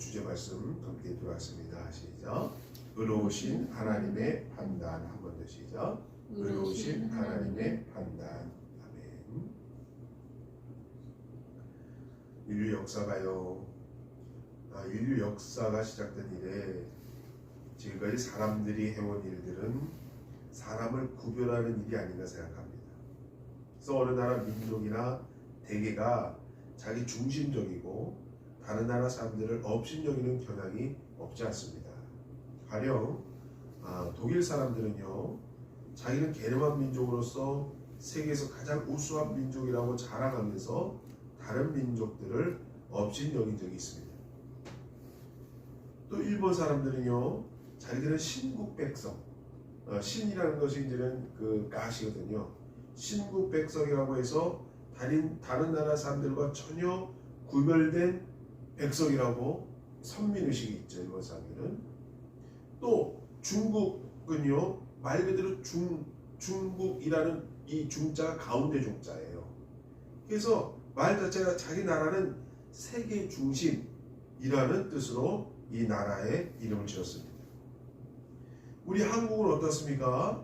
주제 말씀 함께 들어왔습니다. 시작. 의로우신 하나님의 판단 한 번 더 시작. 의로우신 하나님의 판단. 아멘. 인류 역사가요. 아, 인류 역사가 시작된 이래 지금까지 사람들이 해온 일들은 사람을 구별하는 일이 아닌가 생각합니다. 그래서 어느 나라 민족이나 대개가 자기 중심적이고 다른 나라 사람들을 업신여기는 경향이 없지 않습니다. 가령 아, 독일 사람들은요 자기는 게르만 민족으로서 세계에서 가장 우수한 민족이라고 자랑하면서 다른 민족들을 업신여긴 적이 있습니다. 또 일본 사람들은요 자기들은 신국 백성 어, 신이라는 것이 이제는 그 가시거든요. 신국 백성이라고 해서 다른 다른 나라 사람들과 전혀 구별된 백성이라고 선민 의식이 있죠 일본 사람들은 또 중국은요 말 그대로 중 중국이라는 이 중자가 가운데 중자예요. 그래서 말 자체가 자기 나라는 세계 중심이라는 뜻으로 이 나라의 이름을 지었습니다. 우리 한국은 어떻습니까?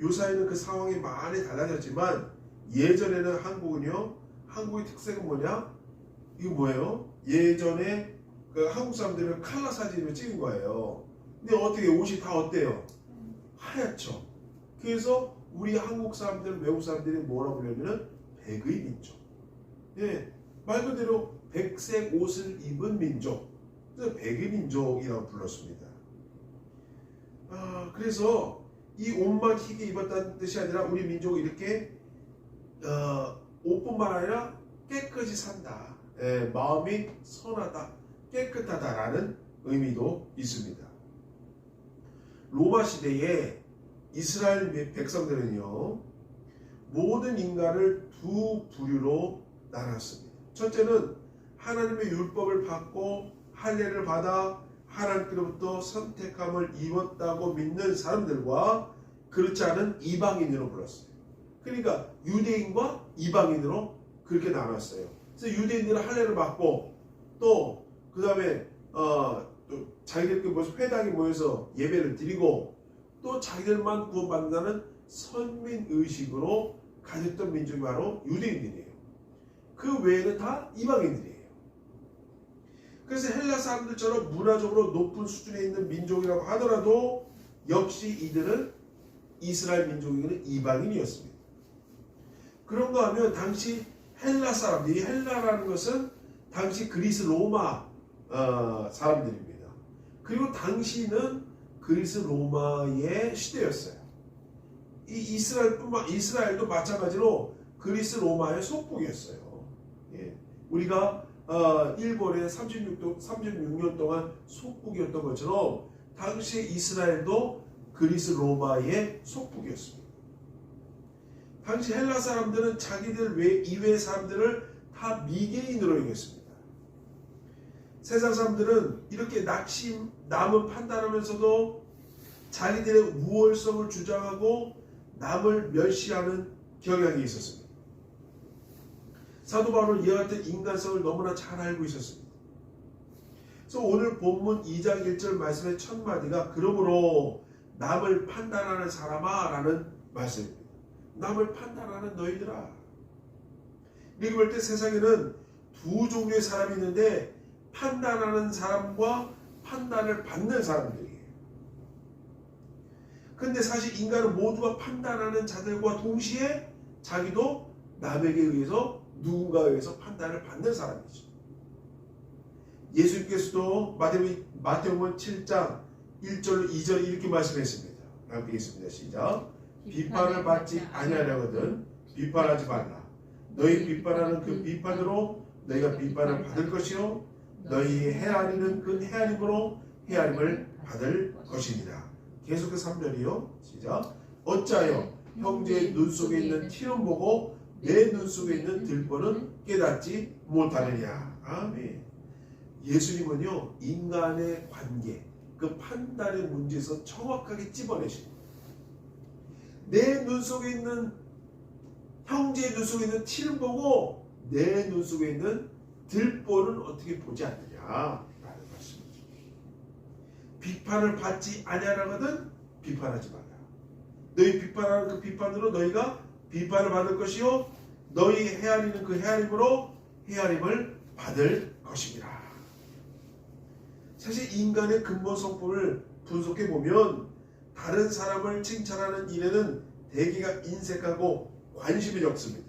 요사이는 그 상황이 많이 달라졌지만 예전에는 한국은요 한국의 특색은 뭐냐? 이거 뭐예요? 예전에 그 한국 사람들은 칼라 사진을 찍은 거예요. 근데 어떻게 옷이 다 어때요? 하얗죠. 그래서 우리 한국 사람들, 외국 사람들이 뭐라고 부르냐면 백의 민족. 예, 말 그대로 백색 옷을 입은 민족. 그래서 백의 민족이라고 불렀습니다. 아, 그래서 이 옷만 희게 입었다는 뜻이 아니라 우리 민족이 이렇게 어, 옷뿐만 아니라 깨끗이 산다. 예, 마음이 선하다, 깨끗하다라는 의미도 있습니다. 로마 시대에 이스라엘 백성들은요 모든 인간을 두 부류로 나눴습니다. 첫째는 하나님의 율법을 받고 할례를 받아 하나님께로부터 선택함을 입었다고 믿는 사람들과 그렇지 않은 이방인으로 불렀어요. 그러니까 유대인과 이방인으로 그렇게 나눴어요. 그래서 유대인들은 할례를 받고 또 그 다음에 어, 또 자기들끼리 모여서 회당에 모여서 예배를 드리고 또 자기들만 구원받는다는 선민 의식으로 가졌던 민족이 바로 유대인들이에요. 그 외에는 다 이방인들이에요. 그래서 헬라 사람들처럼 문화적으로 높은 수준에 있는 민족이라고 하더라도 역시 이들은 이스라엘 민족에게는 이방인이었습니다. 그런가 하면 당시 헬라 사람들이 헬라라는 것은 당시 그리스 로마 어, 사람들입니다. 그리고 당시는 그리스 로마의 시대였어요. 이 이스라엘뿐만 이스라엘도 마찬가지로 그리스 로마의 속국이었어요. 예. 우리가 어, 일본의 36도, 36년 동안 속국이었던 것처럼 당시 이스라엘도 그리스 로마의 속국이었습니다. 당시 헬라 사람들은 자기들 외 이외의 사람들을 다 미개인으로 여겼습니다. 세상 사람들은 이렇게 낙심, 남을 판단하면서도 자기들의 우월성을 주장하고 남을 멸시하는 경향이 있었습니다. 사도 바울은 이와 같은 인간성을 너무나 잘 알고 있었습니다. 그래서 오늘 본문 2장 1절 말씀의 첫 마디가 그러므로 남을 판단하는 사람아 라는 말씀입니다. 남을 판단하는 너희들아. 이렇게 볼때 세상에는 두 종류의 사람이 있는데 판단하는 사람과 판단을 받는 사람들이에요. 근데 사실 인간은 모두가 판단하는 자들과 동시에 자기도 남에게 의해서 누군가에 의해서 판단을 받는 사람이죠. 예수님께서도 마태복음 7장 1절 2절 이렇게 말씀했습니다. 함께 읽습니다. 시작. 비판을 받지 아니하려거든 비판하지 말라. 너희 비판하는 그 비판으로 너희가 비판을 받을 것이요 너희 헤아리는 그 헤아림으로 헤아림을 받을 것입니다. 계속해서 3절이요. 시작. 어짜여 형제의 눈 속에 있는 티는 보고 내 눈 속에 있는 들보는 깨닫지 못하느냐. 아멘. 예수님은요 인간의 관계, 그 판단의 문제에서 정확하게 찝어내십니다. 내 눈 속에 있는 형제의 눈 속에 있는 티를 보고 내 눈 속에 있는 들보는 어떻게 보지 않느냐 라는 말씀이죠. 비판을 받지 아니하라거든 비판하지 말라. 너희 비판하는 그 비판으로 너희가 비판을 받을 것이요 너희 헤아리는 그 헤아림으로 헤아림을 받을 것이니라. 사실 인간의 근본 성품을 분석해 보면 다른 사람을 칭찬하는 일에는 대개가 인색하고 관심이 적습니다.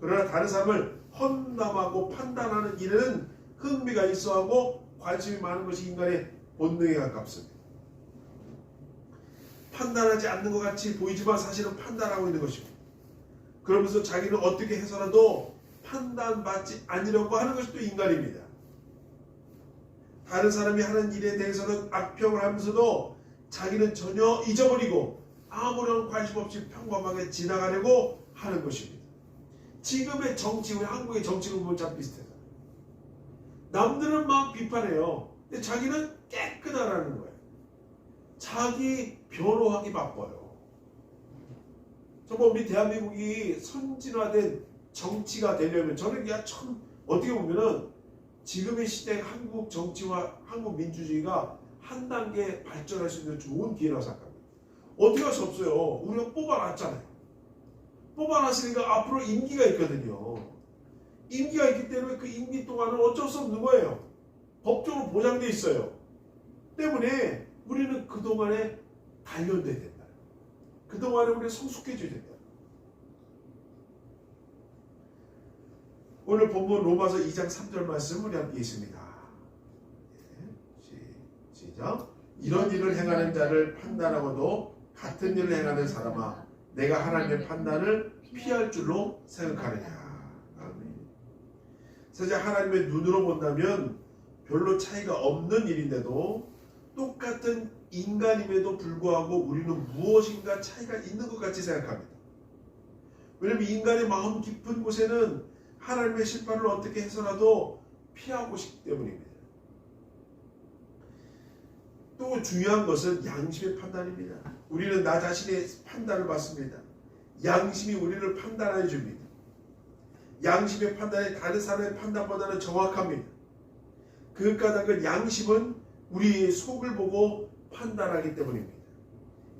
그러나 다른 사람을 헌담하고 판단하는 일에는 흥미가 있어하고 관심이 많은 것이 인간의 본능에 가깝습니다. 판단하지 않는 것 같이 보이지만 사실은 판단하고 있는 것이고 그러면서 자기는 어떻게 해서라도 판단받지 않으려고 하는 것이 또 인간입니다. 다른 사람이 하는 일에 대해서는 악평을 하면서도 자기는 전혀 잊어버리고 아무런 관심 없이 평범하게 지나가려고 하는 것입니다. 지금의 정치, 우리 한국의 보면 참 비슷해요. 남들은 막 비판해요. 근데 자기는 깨끗하라는 거예요. 자기 변호하기 바빠요. 정말 우리 대한민국이 선진화된 정치가 되려면 저는 그냥 참 어떻게 보면은 지금의 시대 한국 정치와 한국 민주주의가 한 단계 발전할 수 있는 좋은 기회라고 생각합니다. 어떻게 할 수 없어요. 우리가 뽑아놨잖아요. 뽑아놨으니까 앞으로 임기가 있거든요. 임기가 있기 때문에 그 임기 동안은 어쩔 수 없는 거예요. 법적으로 보장돼 있어요. 때문에 우리는 그동안에 단련돼야 된다. 그동안에 우리 성숙해져야 된다. 오늘 본문 로마서 2장 3절 말씀 우리 함께 있습니다. 시작. 이런 일을 행하는 자를 판단하고도 같은 일을 행하는 사람아 내가 하나님의 판단을 피할 줄로 생각하느냐. 아멘. 사실 하나님의 눈으로 본다면 별로 차이가 없는 일인데도 똑같은 인간임에도 불구하고 우리는 무엇인가 차이가 있는 것 같이 생각합니다. 왜냐하면 인간의 마음 깊은 곳에는 하나님의 심판을 어떻게 해서라도 피하고 싶기 때문입니다. 또 중요한 것은 양심의 판단입니다. 우리는 나 자신의 판단을 받습니다. 양심이 우리를 판단해 줍니다. 양심의 판단이 다른 사람의 판단보다는 정확합니다. 그 까닭은 양심은 우리의 속을 보고 판단하기 때문입니다.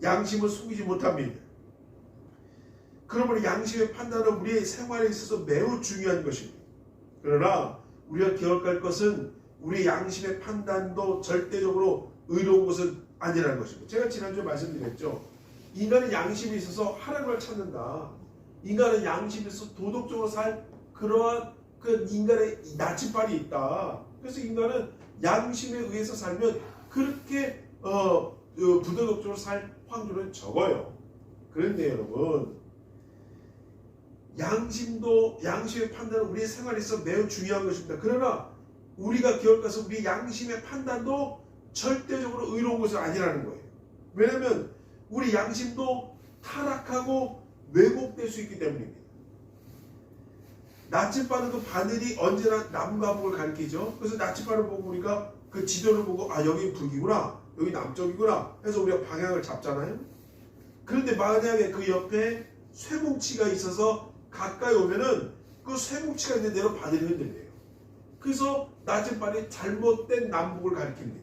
양심은 속이지 못합니다. 그러므로 양심의 판단은 우리의 생활에 있어서 매우 중요한 것입니다. 그러나 우리가 기억할 것은 우리 양심의 판단도 절대적으로 의로운 것은 아니라는 것입니다. 제가 지난주에 말씀드렸죠. 인간은 양심이 있어서 하나님을 찾는다. 인간은 양심이 있어서 도덕적으로 살 그러한 그 인간의 나침반이 있다. 그래서 인간은 양심에 의해서 살면 그렇게 어, 어, 부도덕적으로 살 확률은 적어요. 그런데 여러분 양심도 양심의 판단은 우리의 생활에 있어 매우 중요한 것입니다. 그러나 우리가 기억해서 우리 양심의 판단도 절대적으로 의로운 것은 아니라는 거예요. 왜냐하면 우리 양심도 타락하고 왜곡될 수 있기 때문입니다. 나침반은 그 바늘이 언제나 남과 북을 가리키죠. 그래서 나침반을 보고 우리가 그 지도를 보고 아 여기 북이구나 여기 남쪽이구나 해서 우리가 방향을 잡잖아요. 그런데 만약에 그 옆에 쇠뭉치가 있어서 가까이 오면은 그 쇠뭉치가 있는 대로 바늘이 흔들려요. 그래서 나침반이 잘못된 남북을 가리킵니다.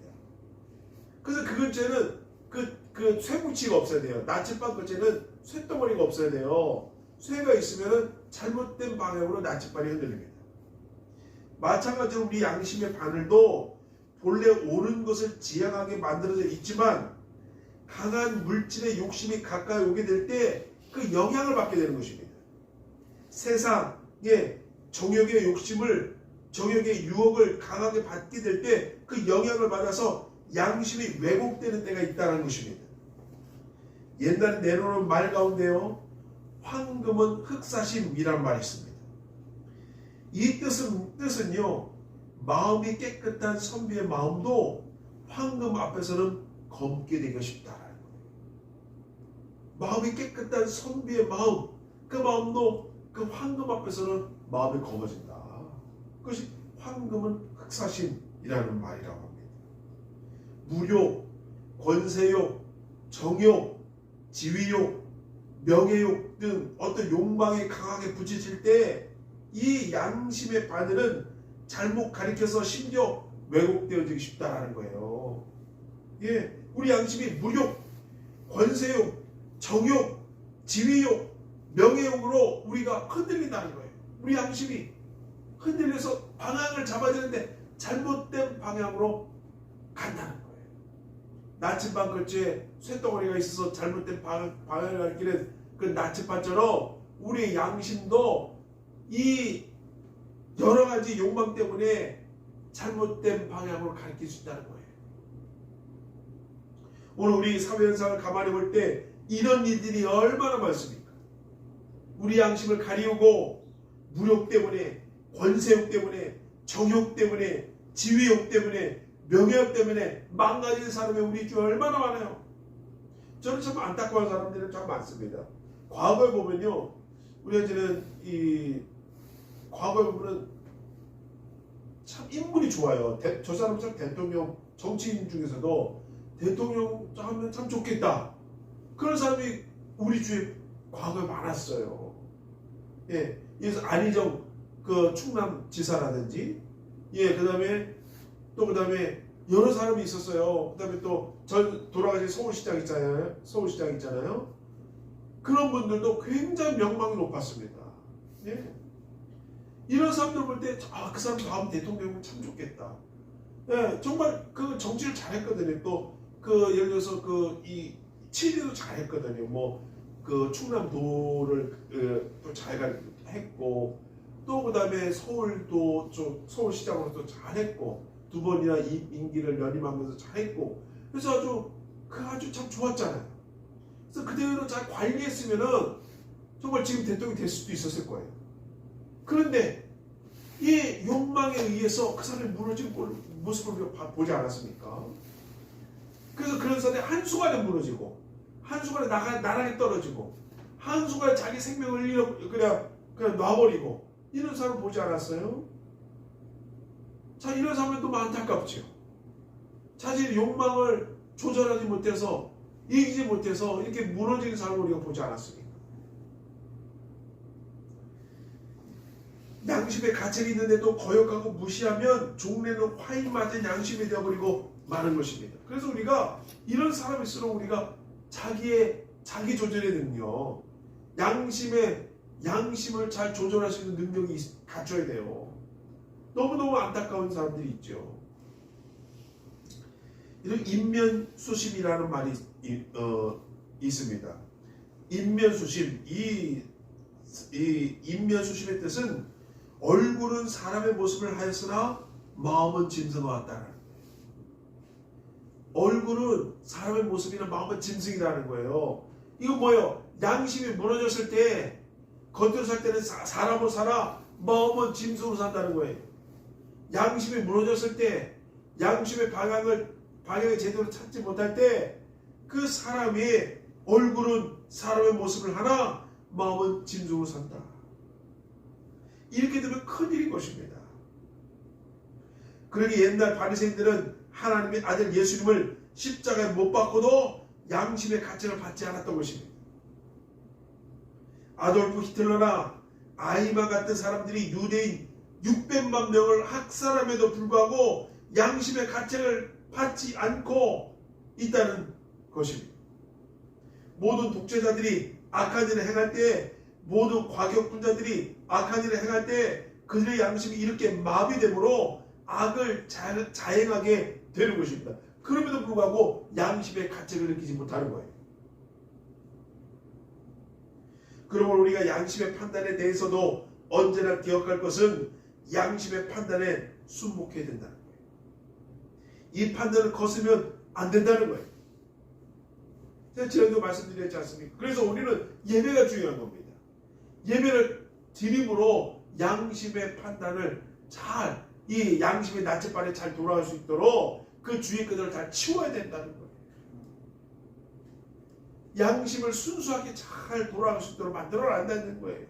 그래서 그 근처에는 그, 그 쇠뭉치가 없어야 돼요. 나침반 근처에는 쇠덩어리가 없어야 돼요. 쇠가 있으면은 잘못된 방향으로 나침반이 흔들립니다. 마찬가지로 우리 양심의 바늘도 본래 옳은 것을 지향하게 만들어져 있지만 강한 물질의 욕심이 가까이 오게 될 때 그 영향을 받게 되는 것입니다. 세상의 정욕의 욕심을 정욕의 유혹을 강하게 받게 될 때 그 영향을 받아서 양심이 왜곡되는 때가 있다는 것입니다. 옛날에 내놓은 말 가운데요. 황금은 흑사심이란 말이 있습니다. 이 뜻은, 뜻은요. 마음이 깨끗한 선비의 마음도 황금 앞에서는 검게 되고 싶다라는 거예요. 마음이 깨끗한 선비의 마음, 그 마음도 그 황금 앞에서는 마음이 검어진다. 그것이 황금은 흑사심이라는 말이라고. 무욕, 권세욕, 정욕, 지위욕, 명예욕 등 어떤 욕망이 강하게 부딪힐 때 이 양심의 바늘은 잘못 가리켜서 심지어 왜곡되어지기 쉽다라는 거예요. 예, 우리 양심이 무욕, 권세욕, 정욕, 지위욕, 명예욕으로 우리가 흔들린다는 거예요. 우리 양심이 흔들려서 방향을 잡아야 되는데 잘못된 방향으로 간다는 거예요. 나침반 걸치에 쇳덩어리가 있어서 잘못된 방, 방향을 갈 길은 그 나침반처럼 우리의 양심도 이 여러 가지 욕망 때문에 잘못된 방향으로 가르칠 수 있다는 거예요. 오늘 우리 사회 현상을 가만히 볼 때 이런 일들이 얼마나 많습니까? 우리 양심을 가리우고 무력 때문에 권세욕 때문에 정욕 때문에 지위욕 때문에 명예욕 때문에 망가진 사람이 우리 주에 얼마나 많아요. 저는 참 안타까운 사람들이 참 많습니다. 과거에 보면요, 우리가 이제는 이 과거에 보면은 참 인물이 좋아요. 대- 저 사람 참 대통령 정치인 중에서도 대통령 하면 참 좋겠다. 그런 사람이 우리 주에 과거에 많았어요. 예, 그래서 안희정 그 충남 지사라든지, 예, 그 다음에 또 그 다음에 여러 사람이 있었어요. 그 다음에 또 전 돌아가신 서울시장 있잖아요. 서울시장 있잖아요. 그런 분들도 굉장히 명망이 높았습니다. 예. 이런 사람들 볼 때, 아, 그 사람 다음 대통령은 참 좋겠다. 예, 정말 그 정치를 잘했거든요. 또, 그, 예를 들어서 그, 이, 치리도 잘했거든요. 뭐, 그 충남도를 어, 또잘 했고, 또 그 다음에 서울도 좀, 서울시장으로 또 잘했고, 두 번이나 이 임기를 연임하면서 잘했고, 그래서 아주, 그 아주 참 좋았잖아요. 그래서 그대로 잘 관리했으면은 정말 지금 대통령이 될 수도 있었을 거예요. 그런데 이 욕망에 의해서 그 사람이 무너진 꼴- 모습을 보지 않았습니까? 그래서 그런 사람이 한순간에 무너지고 한순간에 나가, 나락에 떨어지고 한순간에 자기 생명을 잃어 그냥 그냥 놔버리고 이런 사람 보지 않았어요? 자 이런 사람은 너무 안타깝죠. 자신의 욕망을 조절하지 못해서 이기지 못해서 이렇게 무너지는 사람을 우리가 보지 않았습니까? 양심의 가책이 있는데도 거역하고 무시하면 종래는 화인 맞은 양심이 되어버리고 마는 것입니다. 그래서 우리가 이런 사람일수록 우리가 자기의 자기 조절의 능력, 양심의 양심을 잘 조절할 수 있는 능력이 있- 갖춰야 돼요. 너무너무 안타까운 사람들이 있죠. 이런 인면수심이라는 말이 이- 어, 있습니다. 인면수심 이, 이 인면수심의 뜻은 얼굴은 사람의 모습을 하였으나 마음은 짐승과 같다는. 얼굴은 사람의 모습이나 마음은 짐승이라는 거예요. 이건 뭐예요? 양심이 무너졌을 때 겉으로 살 때는 사, 사람으로 살아 마음은 짐승으로 산다는 거예요. 양심이 무너졌을 때 양심의 방향을 방향을 제대로 찾지 못할 때 그 사람의 얼굴은 사람의 모습을 하나 마음은 짐승으로 산다. 이렇게 되면 큰일인 것입니다. 그러니 옛날 바리새인들은 하나님의 아들 예수님을 십자가에 못 박고도 양심의 가책을 받지 않았던 것입니다. 아돌프 히틀러나 아이마 같은 사람들이 유대인 600만 명을 학살함에도 불구하고 양심의 가책을 받지 않고 있다는 것입니다. 모든 독재자들이 악한 일을 행할 때 모든 과격분자들이 악한 일을 행할 때 그들의 양심이 이렇게 마비되므로 악을 자, 자행하게 되는 것입니다. 그럼에도 불구하고 양심의 가책을 느끼지 못하는 거예요. 그러므로 우리가 양심의 판단에 대해서도 언제나 기억할 것은 양심의 판단에 순복해야 된다는 거예요. 이 판단을 거스면 안 된다는 거예요. 제가 지난주 말씀드렸지 않습니까? 그래서 우리는 예배가 중요한 겁니다. 예배를 드림으로 양심의 판단을 잘, 이 양심의 나체발에 잘 돌아갈 수 있도록 그 주의 끈을 다 치워야 된다는 거예요. 양심을 순수하게 잘 돌아갈 수 있도록 만들어 놔야되는 거예요.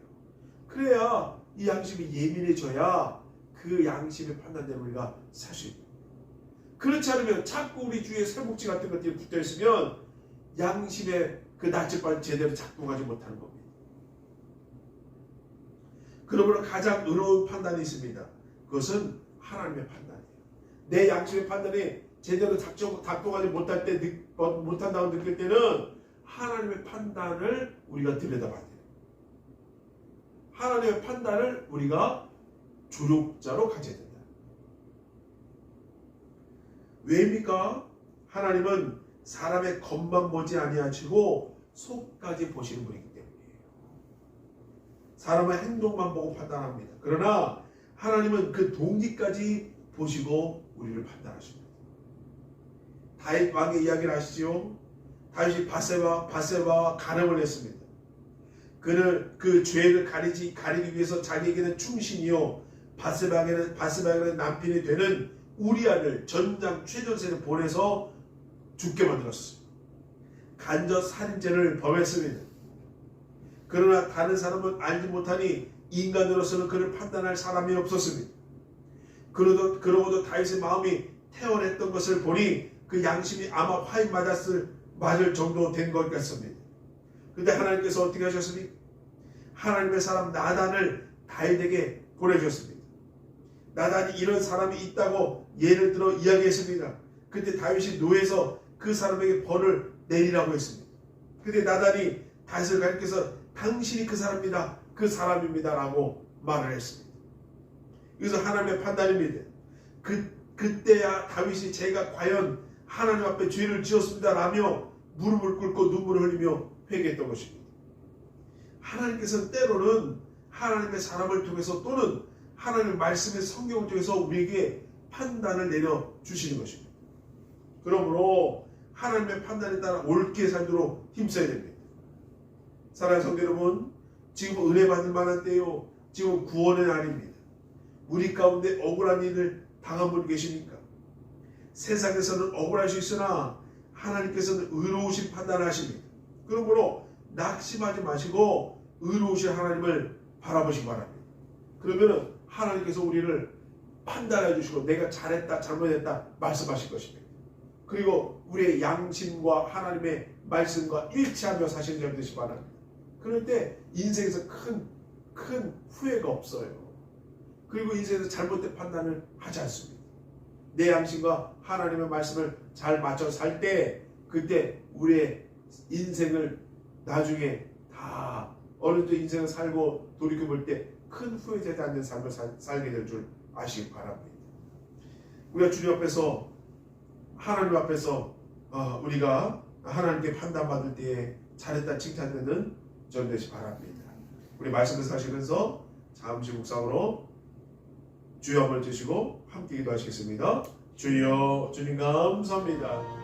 그래야 이 양심이 예민해져야 그 양심의 판단대로 우리가 살 수 있는 그렇지 않으면 자꾸 우리 주위에 쇠목지 같은 것들이 붙어 있으면 양심의 그 낯집발 제대로 작동하지 못하는 겁니다. 그러므로 가장 의로운 판단이 있습니다. 그것은 하나님의 판단이에요. 내 양심의 판단이 제대로 작정, 작동하지 못할 때, 느, 어, 못한다고 느낄 때는 하나님의 판단을 우리가 들여다봐야 돼요. 하나님의 판단을 우리가 조력자로 가져야 된다. 왜입니까? 하나님은 사람의 겉만 보지 아니하시고 속까지 보시는 분이기 때문이에요. 사람의 행동만 보고 판단합니다. 그러나 하나님은 그 동기까지 보시고 우리를 판단하십니다. 다윗 왕의 이야기를 아시죠? 다윗이 바세바 바세바와 간음을 했습니다. 그를 그 죄를 가리지 가리기 위해서 자기에게는 충신이요 바세바에게는 바세바에게는 남편이 되는 우리아를 전장 최전세를 보내서 죽게 만들었어요. 간접 살인죄를 범했습니다. 그러나 다른 사람은 알지 못하니 인간으로서는 그를 판단할 사람이 없었습니다. 그러도 그러고도 다윗의 마음이 태원했던 것을 보니 그 양심이 아마 화인 맞았을 맞을 정도 된 것 같습니다. 근데 하나님께서 어떻게 하셨습니까? 하나님의 사람 나단을 다윗에게 보내주셨습니다. 나단이 이런 사람이 있다고 예를 들어 이야기했습니다. 그때 다윗이 노에서 그 사람에게 벌을 내리라고 했습니다. 근데 나단이 다윗을 가리켜서 당신이 그 사람입니다. 그 사람입니다라고 말을 했습니다. 그래서 하나님의 판단입니다. 그 그때야 다윗이 제가 과연 하나님 앞에 죄를 지었습니다라며 무릎을 꿇고 눈물을 흘리며 회개했던 것입니다. 하나님께서는 때로는 하나님의 사람을 통해서 또는 하나님의 말씀의 성경을 통해서 우리에게 판단을 내려 주시는 것입니다. 그러므로 하나님의 판단에 따라 옳게 살도록 힘써야 됩니다. 사랑하는 성도 여러분, 지금 은혜 받을 만한 때요. 지금 구원의 날입니다. 우리 가운데 억울한 일을 당한 분 계십니까? 세상에서는 억울할 수 있으나 하나님께서는 의로우신 판단을 하십니다. 그러므로 낙심하지 마시고 의로우신 하나님을 바라보시기 바랍니다. 그러면 하나님께서 우리를 판단해 주시고 내가 잘했다 잘못했다 말씀하실 것입니다. 그리고 우리의 양심과 하나님의 말씀과 일치하며 사시는 점 되시기 바랍니다. 그럴 때 인생에서 큰, 큰 후회가 없어요. 그리고 인생에서 잘못된 판단을 하지 않습니다. 내 양심과 하나님의 말씀을 잘 맞춰 살 때 그때 우리의 인생을 나중에 다 어느 때 인생을 살고 돌이켜 볼 때 큰 후회되지 않는 삶을 살, 살게 될 줄 아시기 바랍니다. 우리가 주님 앞에서 하나님 앞에서 어, 우리가 하나님께 판단받을 때에 잘했다 칭찬되는 전 되시 바랍니다. 우리 말씀을 사시면서 잠시 묵상으로 주여 한번 드시고 함께 기도하시겠습니다. 주여 주님 감사합니다.